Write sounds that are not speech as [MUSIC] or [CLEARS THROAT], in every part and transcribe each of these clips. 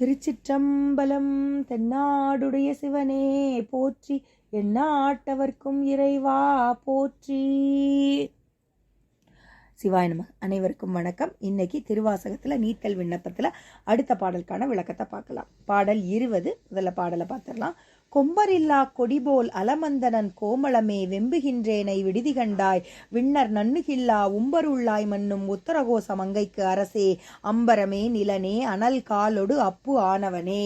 திருச்சிற்றம்பலம் தென்னாடுடைய சிவனே போற்றி. எந்நாட்டவர்க்கும் இறைவா போற்றி. சிவாய நம அனைவருக்கும் வணக்கம். இன்னைக்கு திருவாசகத்தில் நீத்தல் விண்ணப்பத்தில் அடுத்த பாடலுக்கான விளக்கத்தை பார்க்கலாம். பாடல் இருபது முதல்ல பாடலை பார்த்துடலாம். கொம்பரில்லா கொடிபோல் அலமந்தனன் கோமளமே வெம்புகின்றேனை விடுதி கண்டாய். விண்ணர் நன்னுகில்லா உம்பருள்ளாய் மன்னும் உத்தரகோச மங்கைக்கு அரசே. அம்பரமே நிலனே அனல் காலொடு அப்பு ஆனவனே.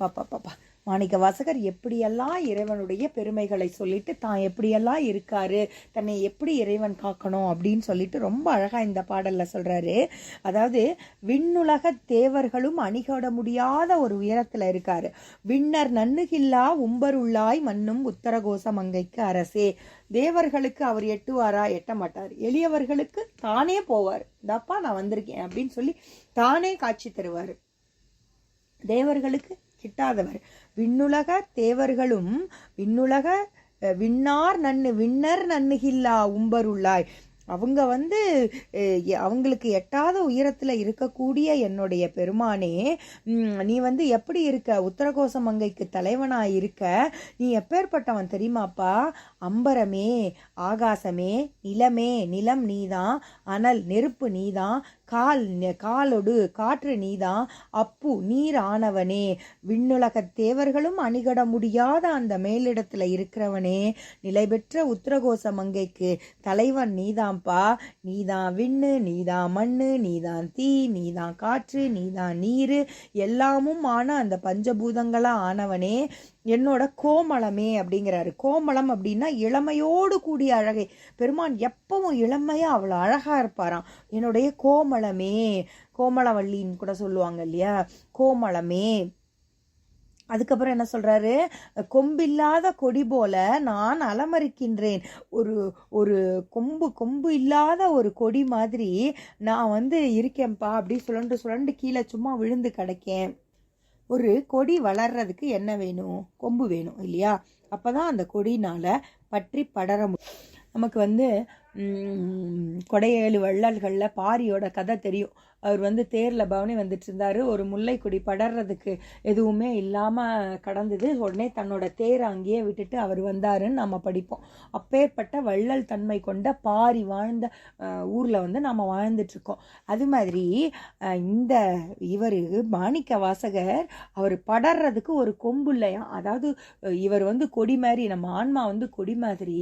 பாப்பா பாப்பா மாணிக்க வாசகர் எப்படியெல்லாம் இறைவனுடைய பெருமைகளை சொல்லிட்டு தான் எப்படியெல்லாம் இருக்காரு தன்னை எப்படி இறைவன் காக்கணும் அப்படின்னு சொல்லிட்டு ரொம்ப அழகா இந்த பாடல்ல சொல்றாரு. அதாவது விண்ணுலக தேவர்களும் அணிகோட முடியாத ஒரு உயரத்துல இருக்காரு. விண்ணர் நன்னுகில்லா உம்பருள்ளாய் மண்ணும் உத்தரகோச மங்கைக்கு அரசே. தேவர்களுக்கு அவர் எட்டுவாரா? எட்ட மாட்டார். எளியவர்களுக்கு தானே போவார். இந்தப்பா நான் வந்திருக்கேன் அப்படின்னு சொல்லி தானே காட்சி தருவார். தேவர்களுக்கு கிட்டாதவர். விண்ணுலக தேவர்களும் விண்ணுலக விண்ணார் நன்னு விண்ணர் நன்னுகில்லா உம்பருள்ளாய். அவங்க வந்து எ- அவங்களுக்கு எட்டாத உயரத்தில் இருக்கக்கூடிய என்னுடைய பெருமானே நீ வந்து எப்படி இருக்க? உத்தரகோச மங்கைக்கு தலைவனாக இருக்க. நீ எப்பேற்பட்டவன் தெரியுமாப்பா? அம்பரமே ஆகாசமே நிலமே நிலம் நீதான் அனல் நெருப்பு நீதான் கால் காலொடு காற்று நீதான் அப்பு நீர் ஆனவனே. விண்ணுலகத் தேவர்களும் அணிகட முடியாத அந்த மேலிடத்துல இருக்கிறவனே. நிலை பெற்ற உத்தரகோச மங்கைக்கு தலைவன் நீதான்ப்பா நீதான் விண்ணு நீதான் மண்ணு நீதான் தீ நீதான் காற்று நீதான் நீர் எல்லாமும் ஆன அந்த பஞ்சபூதங்களா ஆனவனே. என்னோட கோமளமே அப்படிங்கிறாரு. கோமளம் அப்படின்னா இளமையோடு கூடிய அழகை. பெருமான் எப்பவும் இளமையாக அவ்வளோ அழகா இருப்பாராம். என்னுடைய கோமளமே கோமளவள்ளின்னு கூட சொல்லுவாங்க இல்லையா? கோமளமே. அதுக்கப்புறம் என்ன சொல்கிறாரு கொம்பில்லாத கொடி போல நான் அலமரிக்கின்றேன். ஒரு ஒரு கொம்பு கொம்பு இல்லாத ஒரு கொடி மாதிரி நான் வந்து இருக்கேன்ப்பா அப்படி சுழண்டு சுழண்டு கீழே சும்மா விழுந்து கிடக்கேன். ஒரு கொடி வளர்றதுக்கு என்ன வேணும்? கொம்பு வேணும் இல்லையா? அப்போ தான் அந்த கொடினால் பற்றி படர முடியும் நமக்கு வந்து கொடையேழு வள்ளல்களில் பாரியோட கதை தெரியும். அவர் வந்து தேரில் பவனி வந்துட்டு இருந்தார் ஒரு முல்லைக்கொடி படர்றதுக்கு எதுவுமே இல்லாமல் கடந்தது. உடனே தன்னோட தேரை அங்கேயே விட்டுட்டு அவர் வந்தாருன்னு நம்ம படிப்போம். அப்பேற்பட்ட வள்ளல் தன்மை கொண்ட பாரி வாழ்ந்த ஊரில் வந்து நம்ம வாழ்ந்துட்டுருக்கோம். அது மாதிரி இந்த இவர் மாணிக்க வாசகர் அவர் படர்றதுக்கு ஒரு கொம்பு இல்லையா? அதாவது இவர் வந்து கொடி மாதிரி நம்ம ஆன்மா வந்து கொடி மாதிரி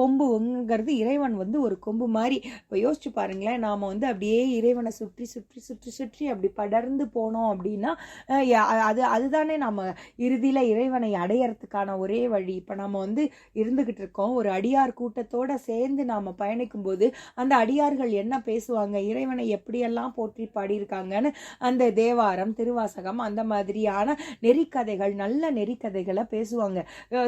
கொம்புங்கிறது இறைவன் வந்து ஒரு கொம்பு மாதிரி. இப்போ யோசிச்சு பாருங்களேன் நாம் வந்து அப்படியே இறைவனை சுற்றி சுற்றி சுற்றி சுற்றி அப்படி படர்ந்து போனோம் அப்படின்னா அது அதுதானே நம்ம இறுதியில் இறைவனை அடையறதுக்கான ஒரே வழி. இப்போ நம்ம வந்து இருந்துக்கிட்டு இருக்கோம். ஒரு அடியார் கூட்டத்தோடு சேர்ந்து நாம் பயணிக்கும்போது அந்த அடியார்கள் என்ன பேசுவாங்க? இறைவனை எப்படியெல்லாம் போற்றி பாடியிருக்காங்கன்னு அந்த தேவாரம் திருவாசகம் அந்த மாதிரியான நெறிக்கதைகள் நல்ல நெறிக்கதைகளை பேசுவாங்க.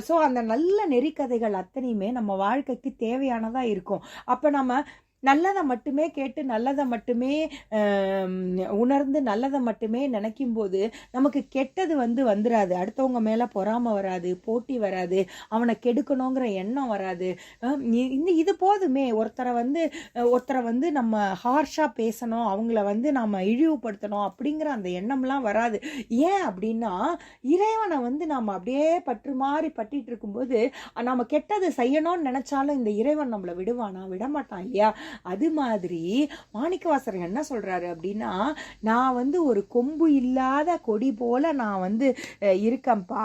ஸோ அந்த நல்ல நெறிக்கதைகள் அத்தனையுமே நம்ம வாழ்க்கைக்கு தேவையானதாக இருக்கும். அப்போ நம்ம நல்லதை மட்டுமே கேட்டு நல்லதை மட்டுமே உணர்ந்து நல்லதை மட்டுமே நினைக்கும் போது நமக்கு கெட்டது வந்து வந்துடாது அடுத்தவங்க மேலே பொறாமை வராது போட்டி வராது அவனை கெடுக்கணுங்கிற எண்ணம் வராது. இந்த இது போதுமே. ஒருத்தரை வந்து ஒருத்தரை வந்து நம்ம ஹார்ஷாக பேசணும் அவங்கள வந்து நம்ம இழிவுபடுத்தணும் அப்படிங்கிற அந்த எண்ணம்லாம் வராது. ஏன் அப்படின்னா இறைவனை வந்து நம்ம அப்படியே பற்று மாதிரி பற்றிட்டு இருக்கும்போது நம்ம கெட்டது செய்யணும்னு நினச்சாலும் இந்த இறைவன் நம்மளை விடுவானா? விடமாட்டான் இல்லையா? அது மாதிரி மாணிக்கவாசர் என்ன சொல்றாரு அப்படின்னா நான் வந்து ஒரு கொம்பு இல்லாத கொடி போல நான் வந்து அஹ், இருக்கேன்ப்பா.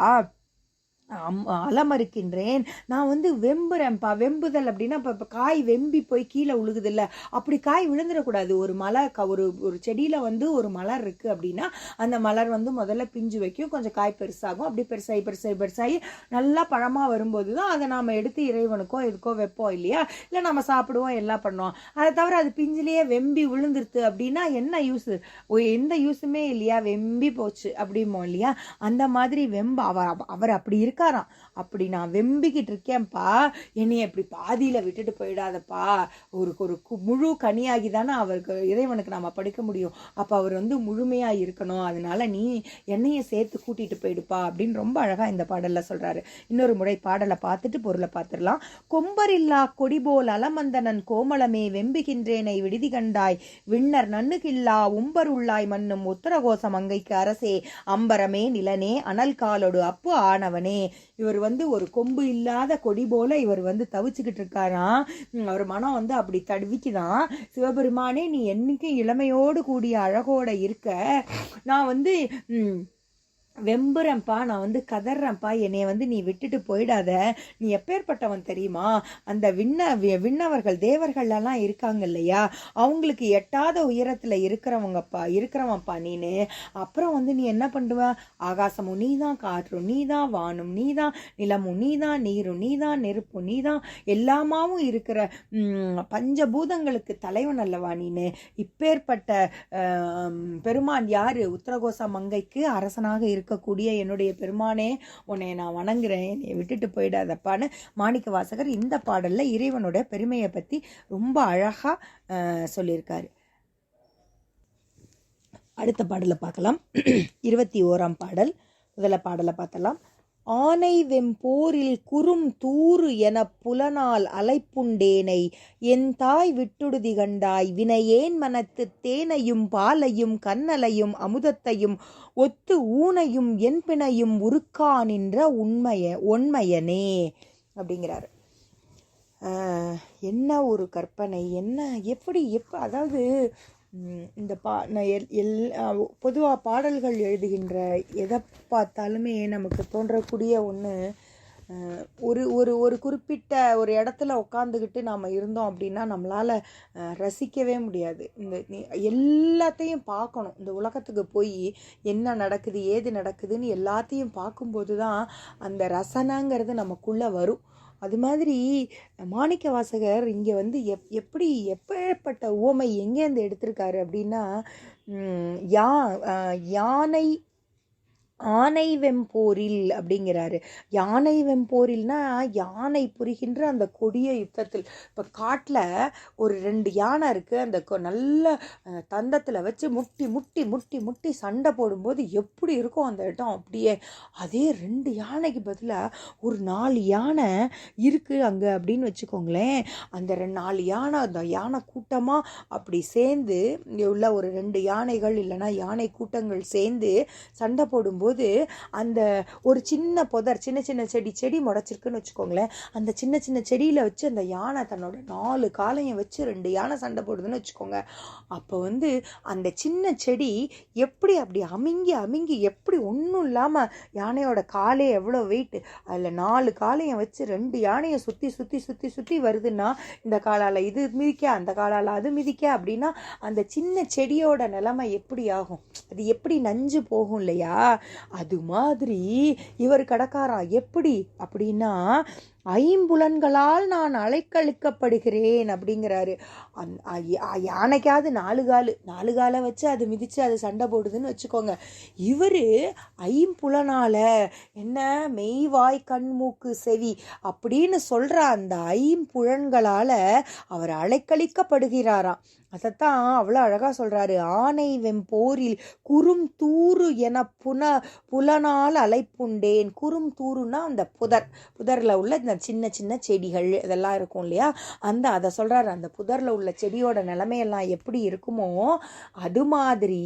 அம்- அலமறுக்கின்றேன் நான் வந்து வெம்புறேன்ப்பா. வெம்புதல் அப்படின்னா இப்போ இப்போ காய் வெம்பி போய் கீழே உழுகுதில்ல. அப்படி காய் விழுந்துடக்கூடாது. ஒரு மலர் க- ஒரு ஒரு செடியில் வந்து ஒரு மலர் இருக்குது அப்படின்னா அந்த மலர் வந்து முதல்ல பிஞ்சு வைக்கும். கொஞ்சம் காய் பெருசாகும். அப்படி பெருசாகி பெருசாகி பெருசாகி நல்லா பழமாக வரும்போது தான் அதை நாம் எடுத்து இறைவனுக்கோ எதுக்கோ வைப்போம் இல்லையா? இல்லை நம்ம சாப்பிடுவோம் எல்லாம் பண்ணுவோம். அதை தவிர அது பிஞ்சிலேயே வெம்பி விழுந்துருது அப்படின்னா என்ன யூஸ் எந்த யூஸுமே இல்லையா? வெம்பி போச்சு அப்படிமோ இல்லையா? அந்த மாதிரி வெம்ப அவர் அவர் அப்படி இருக்கு இருக்காராம். அப்படி நான் வெம்பிக்கிட்டு இருக்கேன்ப்பா. என்னைய இப்படி பாதியில் விட்டுட்டு போயிடாதப்பா. ஒரு ஒரு கு- முழு கனியாகி தானே அவருக்கு இறைவனுக்கு நாம் படிக்க முடியும். அப்போ அவர் வந்து முழுமையாக இருக்கணும். அதனால நீ என்னைய சேர்த்து கூட்டிகிட்டு போயிடுப்பா அப்படின்னு ரொம்ப அழகாக இந்த பாடலில் சொல்கிறாரு இன்னொரு முறை பாடலை பார்த்துட்டு பொருளை பார்த்துடலாம். கொம்பரில்லா கொடிபோல் அலமந்தனன் கோமளமே வெம்புகின்றேனை விடுதி கண்டாய். விண்ணர் நன்னுகில்லா உம்பருள்ளாய் மன்னும் உத்தரகோசம் அங்கைக்கு அரசே. அம்பரமே நிலனே அனல் காலோடு அப்பு ஆனவனே. இவர் வந்து ஒரு கொம்பு இல்லாத கொடி போல இவர் வந்து தவிச்சுக்கிட்டு இருக்காராம் அவர் மனம் வந்து அப்படி தடுவிக்குதான். சிவபெருமானே நீ என்னைக்கும் இளமையோடு கூடிய அழகோட இருக்க நான் வந்து உம், வெம்புறேன்ப்பா நான் வந்து கதறேன்ப்பா என்னை வந்து நீ விட்டுட்டு போயிடாத. நீ எப்பேற்பட்டவன் தெரியுமா? அந்த விண்ண விண்ணவர்கள் தேவர்கள்லாம் இருக்காங்க இல்லையா? அவங்களுக்கு எட்டாத உயரத்தில் இருக்கிறவங்கப்பா இருக்கிறவன்ப்பா நீனு. அப்புறம் வந்து நீ என்ன பண்ணுவ? ஆகாசமும் நீ தான் காற்றும் நீ தான் வானும் நீ தான் நிலமும் நீ தான் நீரும் நீ தான் நெருப்பும் நீதான். எல்லாமாவும் இருக்கிற பஞ்சபூதங்களுக்கு தலைவன் அல்லவா நீனு? இப்பேற்பட்ட பெருமான் யார்? உத்தரகோச மங்கைக்கு அரசனாக இருக்கக்கூடிய என்னுடைய பெருமானே உன்னை நான் வணங்குறேன் என்னை விட்டுட்டு போயிடாதப்பான்னு மாணிக்க வாசகர் இந்த பாடலில் இறைவனோட பெருமையை பற்றி ரொம்ப அழகாக சொல்லியிருக்காரு. அடுத்த பாடலை பார்க்கலாம். [CLEARS THROAT] இருபத்தி ஓராம் பாடல். முதல்ல பாடலை பார்த்தலாம் ஆனை வெம்போரில் குறும் தூறு எனப் புலனால் அலைப்புண்டேனை என் தாய் விட்டுடுதி கண்டாய் வினையேன் மனத்து தேனையும் பாலையும் கண்ணலையும் அமுதத்தையும் ஒத்து ஊனையும் என்பினையும் உருக்கா நின்ற உண்மைய ஒன்மையனே அப்படிங்கிறாரு. என்ன ஒரு கற்பனை என்ன எப்படி எப்போ அதாவது இந்த பா நான் எல் எல் பொதுவாக பாடல்கள் எழுதுகின்ற எதை பார்த்தாலுமே நமக்கு தோன்றக்கூடிய ஒன்று ஒரு ஒரு ஒரு குறிப்பிட்ட ஒரு இடத்துல உட்காந்துக்கிட்டு நாம் இருந்தோம் அப்படின்னா நம்மளால் ரசிக்கவே முடியாது. இந்த நீ- எல்லாத்தையும் பார்க்கணும். இந்த உலகத்துக்கு போய் என்ன நடக்குது ஏது நடக்குதுன்னு எல்லாத்தையும் பார்க்கும்போது தான் அந்த ரசனைங்கிறது நமக்குள்ளே வரும். அது மாதிரி மாணிக்க வாசகர் இங்கே வந்து எப் எப்படி எப்பேற்பட்ட உவமை எங்கேருந்து எடுத்திருக்காரு அப்படின்னா யா யானை ஆனை வெம்போரில் அப்படிங்கிறாரு. யானை வெம்போரில்னா யானை புரிகின்ற அந்த கொடிய யுத்தத்தில். இப்போ காட்டில் ஒரு ரெண்டு யானை இருக்குது அந்த கொ- நல்ல தந்தத்தில் வச்சு முட்டி முட்டி முட்டி முட்டி சண்டை போடும்போது எப்படி இருக்கும் அந்த இடம் அப்படியே. அதே ரெண்டு யானைக்கு பதிலாக ஒரு நாலு யானை இருக்குது அங்கே அப்படின்னு வச்சுக்கோங்களேன். அந்த ரெண்டு நாலு யானை அந்த யானை கூட்டமாக அப்படி சேர்ந்து இங்கே உள்ள ஒரு ரெண்டு யானைகள் இல்லைன்னா யானை கூட்டங்கள் சேர்ந்து சண்டை போடும்போது அந்த ஒரு சின்ன புதர் சின்ன சின்ன செடி செடி முடச்சிருக்குன்னு வச்சுக்கோங்களேன். அந்த சின்ன சின்ன செடியில் வச்சு அந்த யானை தன்னோட நாலு காலையும் வச்சு ரெண்டு யானை சண்டை போடுதுன்னு வச்சுக்கோங்க. அப்போ வந்து அந்த சின்ன செடி எப்படி அப்படி அமுங்கி அமுங்கி எப்படி ஒன்றும் இல்லாமல் யானையோட காலே எவ்வளோ வெயிட் அதில் நாலு காலையும் வச்சு ரெண்டு யானையை சுற்றி சுற்றி சுற்றி சுற்றி வருதுன்னா இந்த காலால் இது மிதிக்க அந்த காலால் அது மிதிக்க அப்படின்னா அந்த சின்ன செடியோட நிலைமை எப்படி ஆகும்? அது எப்படி நஞ்சு போகும் இல்லையா? அது மாதிரி இவர் கடக்காரா? எப்படி? அப்படின்னா ஐம்புலன்களால் நான் அலைக்கழிக்கப்படுகிறேன் அப்படிங்கிறாரு. அந் யானைக்காவது நாலு காலு நாலு காலை வச்சு அது மிதித்து அது சண்டை போடுதுன்னு வச்சுக்கோங்க. இவர் ஐம்புலனால என்ன மெய் வாய் கண் மூக்கு செவி அப்படின்னு சொல்கிற அந்த ஐம்புலன்களால் அவர் அலைக்கழிக்கப்படுகிறாராம். அதைத்தான் அவ்வளோ அழகாக சொல்கிறாரு ஆனை வெம்போரில் குறும் தூறு என புன புலனால் அலைப்புண்டேன். குறும் தூறுனா அந்த புதர் புதரில் உள்ள இந்த சின்ன சின்ன செடிகள் இதெல்லாம் இருக்கும் இல்லையா? அந்த அதை சொல்கிறாரு அந்த புதரில் உள்ள செடியோட நிலைமையெல்லாம் எப்படி இருக்குமோ அது மாதிரி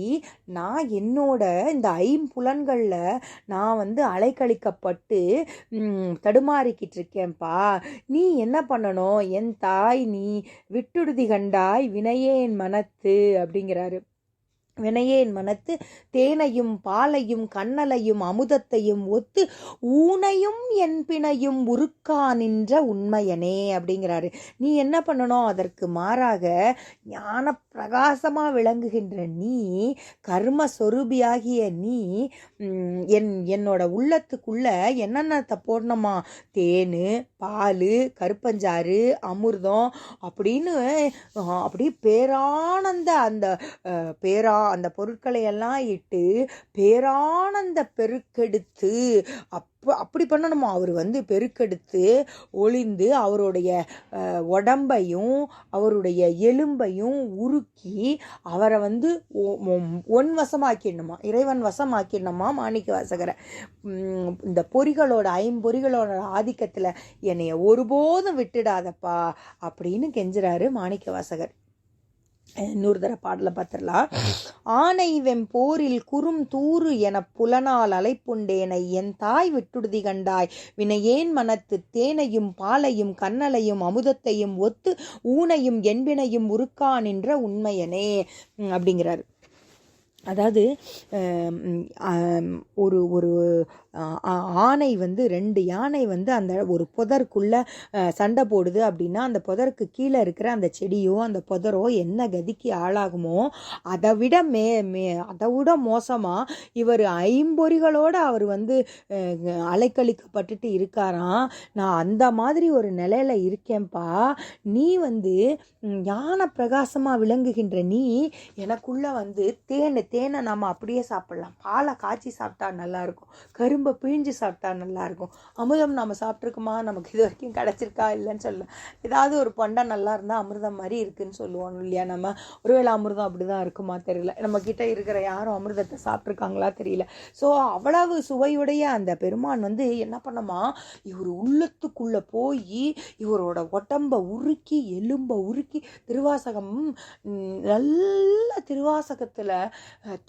நான் என்னோட இந்த ஐம்புலன்களில் நான் வந்து அலைக்கழிக்கப்பட்டு தடுமாறிக்கிட்டு இருக்கேன்ப்பா. நீ என்ன பண்ணணும்? என் தாய் நீ விட்டுடுதி கண்டாய் வினையே என் மனத்து அப்படிங்கிறாரு. வினையேன் மனத்து தேனையும் பாலையும் கண்ணலையும் அமுதத்தையும் ஒத்து ஊனையும் என்பினையும் உருக்கா நின்ற உண்மையனே அப்படிங்கிறாரு. நீ என்ன பண்ணணும்? அதற்கு மாறாக ஞான பிரகாசமாக விளங்குகின்ற நீ கர்ம சொரூபியாகிய நீ என் என்னோட உள்ளத்துக்குள்ள என்னென்னத்தை போடணுமா தேன் பால் கருப்பஞ்சாறு அமிர்தம் அப்படின்னு அப்படி பேரானந்த அந்த பேரா அந்த பொருட்களை எல்லாம் இட்டு பேரானந்த பெருக்கெடுத்து அப்போ அப்படி பண்ணணுமா? அவர் வந்து பெருக்கெடுத்து ஒளிந்து அவருடைய உடம்பையும் அவருடைய எலும்பையும் உருக்கி அவரை வந்து ஒன் வசமாக்கிடணுமா இறைவன் வசமாக்கிடணுமா மாணிக்க வாசகரை? இந்த பொறிகளோட ஐம்பொறிகளோட ஆதிக்கத்தில் என்னைய ஒருபோதும் விட்டுடாதப்பா அப்படின்னு கெஞ்சுறாரு மாணிக்க வாசகர். இன்னொரு தர பாடலை பார்த்துடலாம். ஆனை வெம்போரில் குறும் தூறு எனப் புலனால் அலைப்புண்டேனை என் தாய் விட்டுடுதி கண்டாய். வினையேன் மனத்து தேனையும் பாலையும் கண்ணலையும் அமுதத்தையும் ஒத்து ஊனையும் என்பினையும் உருக்கா நின்ற உண்மையனே. அப்படிங்கிறார். அதாவது ஒரு ஒரு ஆனை வந்து ரெண்டு யானை வந்து அந்த ஒரு புதருக்குள்ளே சண்டை போடுது அப்படின்னா அந்த புதருக்கு கீழே இருக்கிற அந்த செடியோ அந்த புதரோ என்ன கதிக்கு ஆளாகுமோ அதை விட மே மே அதை விட மோசமாக இவர் ஐம்பொறிகளோடு அவர் வந்து அலைக்கழிக்கப்பட்டுட்டு இருக்காராம். நான் அந்த மாதிரி ஒரு நிலையில இருக்கேன்ப்பா. நீ வந்து ஞான பிரகாசமாக விளங்குகின்ற நீ எனக்குள்ளே வந்து தேன் தேனை நம்ம அப்படியே சாப்பிட்லாம். பாலை காய்ச்சி சாப்பிட்டா நல்லாயிருக்கும் கரும்பு ரொம்ப பிழிஞ்சு சாப்பிட்டா நல்லாயிருக்கும். அமிர்தம் அமுதம் நம்ம சாப்பிட்ருக்குமா நமக்கு இது வரைக்கும் கிடச்சிருக்கா? இல்லைன்னு சொல்ல ஏதாவது ஒரு பண்டம் நல்லா இருந்தால் அமிர்தம் மாதிரி இருக்குன்னு சொல்லுவோம் இல்லையா நம்ம? ஒருவேளை அமிர்தம் அப்படிதான் இருக்குமா தெரியல. நம்மக்கிட்ட இருக்கிற யாரும் அமிர்தத்தை சாப்பிட்ருக்காங்களா தெரியல. ஸோ அவ்வளவு சுவையுடைய அந்த பெருமான் வந்து என்ன பண்ணமா? இவர் உள்ளத்துக்குள்ளே போய் இவரோட உடம்பை உருக்கி எலும்பை உருக்கி திருவாசகம் நல்ல திருவாசகத்தில்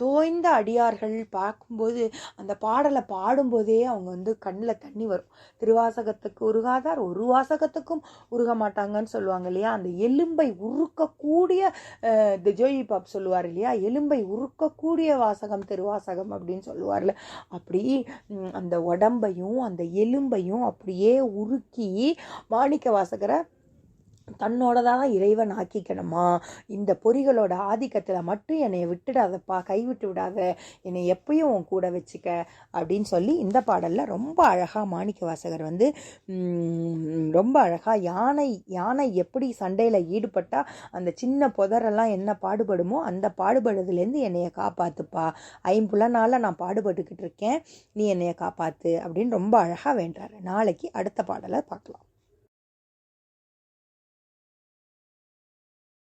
தோய்ந்த அடியார்கள் பார்க்கும்போது அந்த பாடலை பாடும்போதே அவங்க வந்து கண்ணில் தண்ணி வரும். திருவாசகத்துக்கு உருகாதார் ஒரு வாசகத்துக்கும் உருக மாட்டாங்கன்னு சொல்லுவாங்க இல்லையா? அந்த எலும்பை உருக்கக்கூடிய அஹ், இந்த ஜோயி பாப் சொல்லுவார் இல்லையா? எலும்பை உருக்கக்கூடிய வாசகம் திருவாசகம் அப்படின்னு சொல்லுவார்ல. அப்படி அந்த உடம்பையும் அந்த எலும்பையும் அப்படியே உருக்கி மாணிக்க வாசகரை தன்னோடதான் இறைவன் ஆக்கிக்கணுமா? இந்த பொறிகளோட ஆதிக்கத்தில் மட்டும் என்னை விட்டுடாதப்பா கைவிட்டு விடாத. என்னை எப்பயும் உன் கூட வச்சுக்க அப்படின்னு சொல்லி இந்த பாடலில் ரொம்ப அழகாக மாணிக்க வாசகர் வந்து ரொம்ப அழகாக யானை யானை எப்படி சண்டையில் ஈடுபட்டால் அந்த சின்ன புதரெல்லாம் என்ன பாடுபடுமோ அந்த பாடுபடுறதுலேருந்து என்னைய காப்பாத்துப்பா. ஐம்புலனால நான் பாடுபட்டுக்கிட்டு இருக்கேன். நீ என்னைய காப்பாற்று அப்படின்னு ரொம்ப அழகாக வேண்டாரு. நாளைக்கு அடுத்த பாடலை பார்க்கலாம்